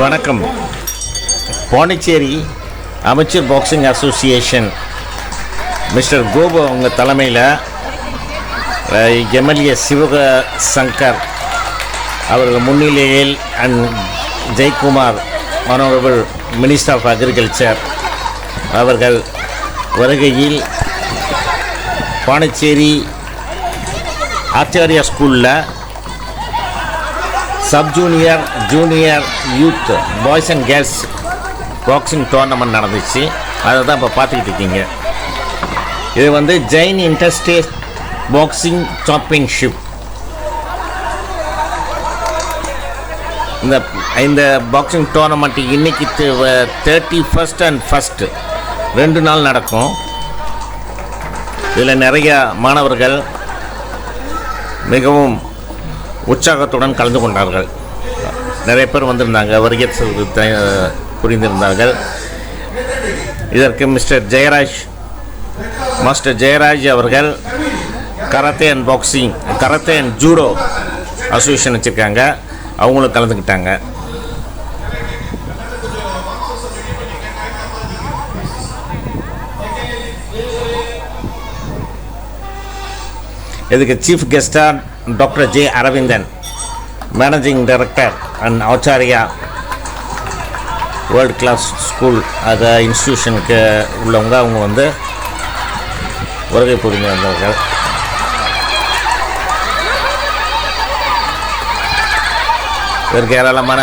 வணக்கம். பாண்டிச்சேரி அமைச்சர் boxing association mister Gopu அவங்க தலைமையில் எம்எல்ஏ சிவக சங்கர் அவர்கள் முன்னிலையில் and Jayakumar honourable minister of agriculture அவர்கள் வருகையில் பாண்டிச்சேரி ஆச்சாரியா ஸ்கூலில் sub junior junior youth boys and girls boxing tournament நடந்துச்சு. அதை தான் இப்போ பார்த்துக்கிட்டு இருக்கீங்க. இது வந்து ஜெயின் இன்டர்ஸ்டேட் பாக்ஸிங் சாம்பியன்ஷிப் இந்த இந்த பாக்ஸிங் டோர்னமெண்ட் இன்னைக்கு தேர்ட்டி ஃபஸ்ட் அண்ட் ஃபஸ்ட்டு ரெண்டு நாள் நடக்கும். இதில் நிறைய மாணவர்கள் மிகவும் உற்சாகத்துடன் கலந்து கொண்டார்கள். நிறைய பேர் வந்திருந்தாங்க. வருகை த- புரிந்திருந்தார்கள். இதற்கு மிஸ்டர் ஜெயராஜ் மாஸ்டர் ஜெயராஜ் அவர்கள் karate and boxing karate and judo association வச்சுருக்காங்க. அவங்களும் கலந்துக்கிட்டாங்க. இதுக்கு chief கெஸ்டாக doctor J Aravindan managing director and Acharya world class school அது இன்ஸ்டியூஷனுக்கு உள்ளவங்க அவங்க வந்து வருகை புரிந்து வந்தவர்கள். இதற்கு ஏராளமான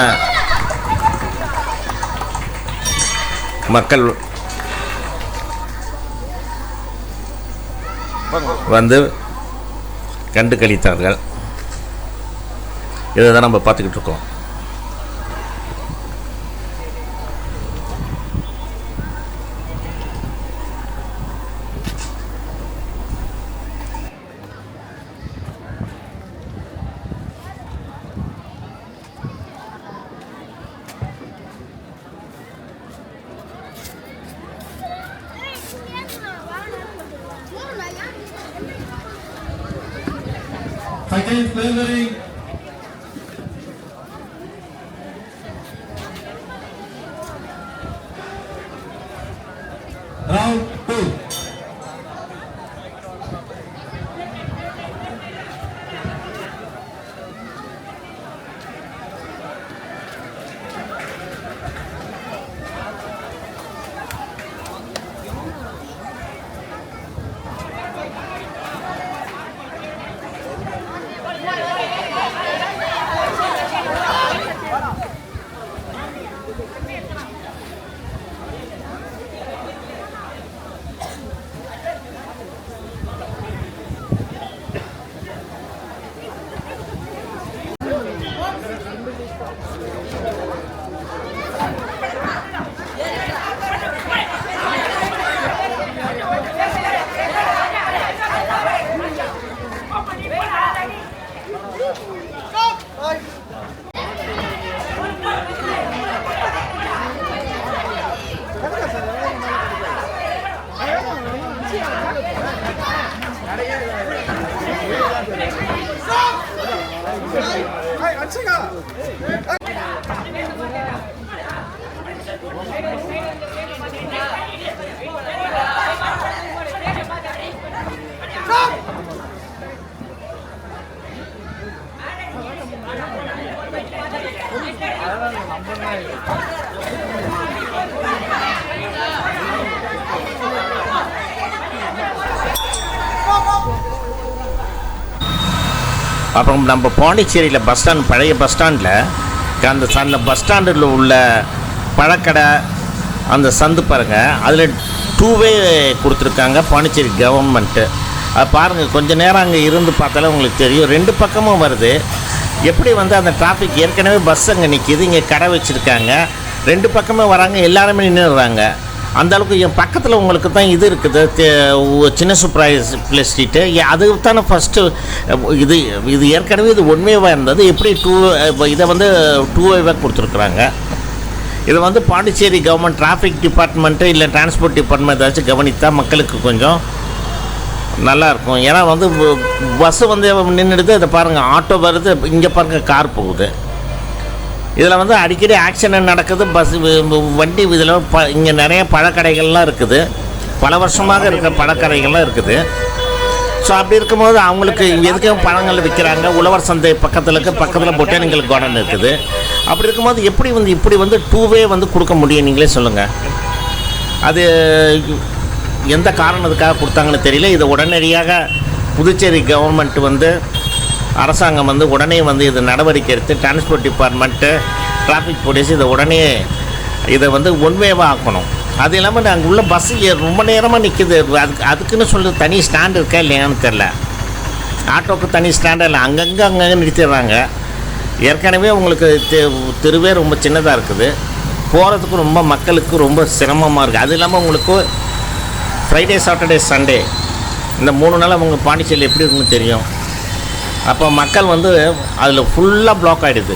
மக்கள் வந்து கண்டு கழித்தார்கள் இதை தான் நம்ம பார்த்துக்கிட்டு இருக்கோம். against laboring அப்புறம் நம்ம பாண்டிச்சேரியில் பஸ் ஸ்டாண்ட் பழைய பஸ் ஸ்டாண்டில் அந்த அந்த பஸ் ஸ்டாண்டில் உள்ள பழக்கடை அந்த சந்து பாருங்கள் அதில் டூவே கொடுத்துருக்காங்க பாண்டிச்சேரி கவர்மெண்ட்டு பாருங்கள் கொஞ்ச நேரம் அங்கே இருந்து பார்த்தாலே உங்களுக்கு தெரியும். ரெண்டு பக்கமும் வருது. எப்படி வந்து அந்த டிராஃபிக் ஏற்கனவே பஸ் அங்கே நிற்கிது இங்கே கடை வச்சுருக்காங்க. ரெண்டு பக்கமே வராங்க எல்லாருமே நின்றுடுறாங்க அந்த அளவுக்கு என் பக்கத்தில் உங்களுக்கு தான் இது இருக்குது. சின்ன சுப்ராய்ஸ் பிளே ஸ்ட்ரீட்டு அது தானே ஃபஸ்ட்டு இது இது ஏற்கனவே இது ஒன்வேவாக இருந்தது. எப்படி டூ இதை வந்து டூ வேவாக கொடுத்துருக்குறாங்க. இதை வந்து பாண்டிச்சேரி கவர்மெண்ட் டிராஃபிக் டிபார்ட்மெண்ட்டு இல்லை டிரான்ஸ்போர்ட் டிபார்ட்மெண்ட் ஏதாச்சும் கவனித்தால் மக்களுக்கு கொஞ்சம் நல்லாயிருக்கும். ஏன்னா வந்து பஸ்ஸு வந்து நின்றுடுது இதை பாருங்கள் ஆட்டோ வருது இங்கே பாருங்கள் கார் போகுது. இதில் வந்து அடிக்கடி ஆக்சிடென்ட் நடக்குது பஸ் வண்டி இதில் ப இங்கே நிறைய பழக்கடைகள்லாம் இருக்குது. பல வருஷமாக இருக்கிற பழக்கடைகள்லாம் இருக்குது. ஸோ அப்படி இருக்கும்போது அவங்களுக்கு எதுக்கும் பழங்கள் விற்கிறாங்க? உழவர் சந்தை பக்கத்தில் இருக்க பக்கத்தில் பொட்டானிக்கல் கார்டன் இருக்குது. அப்படி இருக்கும்போது எப்படி வந்து இப்படி வந்து டூவே வந்து கொடுக்க முடியும்? நீங்களே சொல்லுங்கள் அது எந்த காரணத்துக்காக கொடுத்தாங்கன்னு தெரியல. இதை உடனடியாக புதுச்சேரி கவர்மெண்ட் வந்து அரசாங்கம் வந்து உடனே வந்து இது நடவடிக்கை எடுத்து டிரான்ஸ்போர்ட் டிபார்ட்மெண்ட்டு டிராஃபிக் போலீஸ் இதை உடனே இதை வந்து ஒன்வேவாக ஆக்கணும். அது இல்லாமல் அங்கே உள்ள பஸ்ஸு ரொம்ப நேரமாக நிற்கிது அதுக்கு அதுக்குன்னு சொல்லி தனி ஸ்டாண்ட் இருக்கா இல்லையான்னு தெரில ஆட்டோக்கு தனி ஸ்டாண்ட் இல்லை அங்கங்கே அங்கங்கே நிறுத்திடுறாங்க. ஏற்கனவே உங்களுக்கு தெ- தெருவே ரொம்ப சின்னதாக இருக்குது. போகிறதுக்கு ரொம்ப மக்களுக்கு ரொம்ப சிரமமாக இருக்குது அது இல்லாமல் உங்களுக்கு ஃப்ரைடே சாட்டர்டே சண்டே இந்த மூணு நாள் அவங்க பாண்டிச்சேரியில் எப்படி இருக்குன்னு தெரியும். அப்போ மக்கள் வந்து அதில் ஃபுல்லாக பிளாக் ஆகிடுது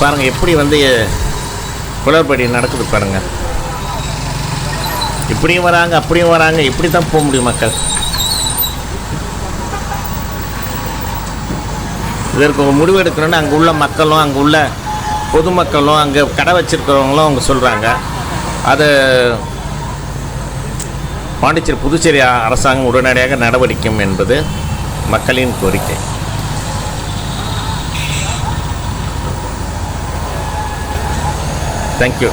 பாருங்கள் எப்படி வந்து குளறுபடி நடக்குது பாருங்கள் இப்படியும் வராங்க அப்படியும் வராங்க இப்படி தான் போக முடியும் மக்கள். இதற்கு ஒரு முடிவு எடுக்கணும்னு அங்கே உள்ள மக்களும் அங்கே உள்ள பொதுமக்களும் அங்கே கடை வச்சுருக்கிறவங்களும் அவங்க சொல்கிறாங்க அது பாண்டிச்சேரி புதுச்சேரி அரசாங்கம் உடனடியாக நடவடிக்கும் என்பது மக்களின் கோரிக்கை. தேங்க்யூ